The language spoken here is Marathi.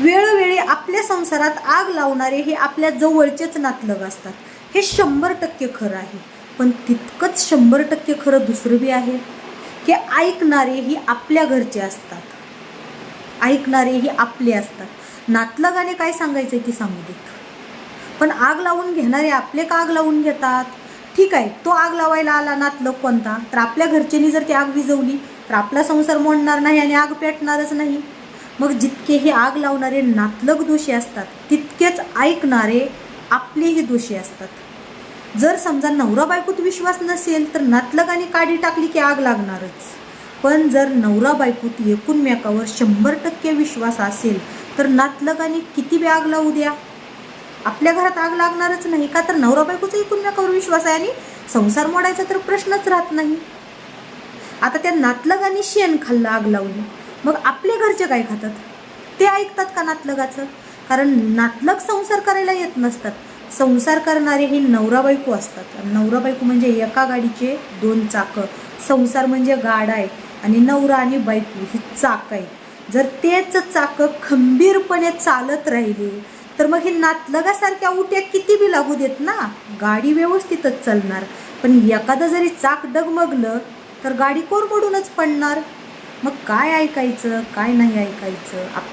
वेळोवेळी आपल्या संसारात आग लावणारे हे आपल्या जवळचेच नातलग असतात. हे शंभर टक्के खरं आहे. पण तितकंच शंभर टक्के खरं दुसरं बी आहे की ऐकणारे ही आपल्या घरचे असतात. ऐकणारे ही आपले असतात. नातलगाने काय सांगायचं ती सांगू देत. पण आग लावून घेणारे आपले का आग लावून घेतात? ठीक आहे तो आग लावायला आला नातलग कोणता? तर आपल्या घरच्यांनी जर ती आग विझवली तर आपला संसार मोडणार नाही आणि आग पेटणारच नाही. मग जितके हे आग लावणारे नातलग दोषी असतात तितकेच ऐकणारे आपलेही दोषी असतात. जर समजा नवरा बायकोत विश्वास नसेल तर नातलगाने काडी टाकली की आग लागणारच. पण जर नवरा बायकोत एकूणमेकावर शंभर टक्के विश्वास असेल तर नातलगाने किती बी आग लावू द्या? आपल्या घरात आग लागणारच नाही का? तर नवरा बायकोचा एकूणमेकावर विश्वास आहे आणि संसार मोडायचा तर प्रश्नच राहत नाही. आता त्या नातलगाने शेण खाल्लं आग लावली. मग आपले घरचे काय खातात? ते ऐकतात का नातलगाचं? कारण नातलग संसार करायला येत नसतात. संसार करणारे हे नवरा बायको असतात. नवरा बायको म्हणजे एका गाडीचे दोन चाकं. संसार म्हणजे गाडा आहे. आणि नवरा आणि बायको ही चाक आहे जर तेच चाकं खंबीरपणे चालत राहिले तर मग हे नातलगासारख्या उट्या किती बी लागू देत ना? गाडी व्यवस्थितच चालणार. पण एखादं जरी चाक डगमगलं तर गाडी कोरमडूनच पडणार. मग काय ऐकायचं? काय नाही ऐकायचं? आपल्या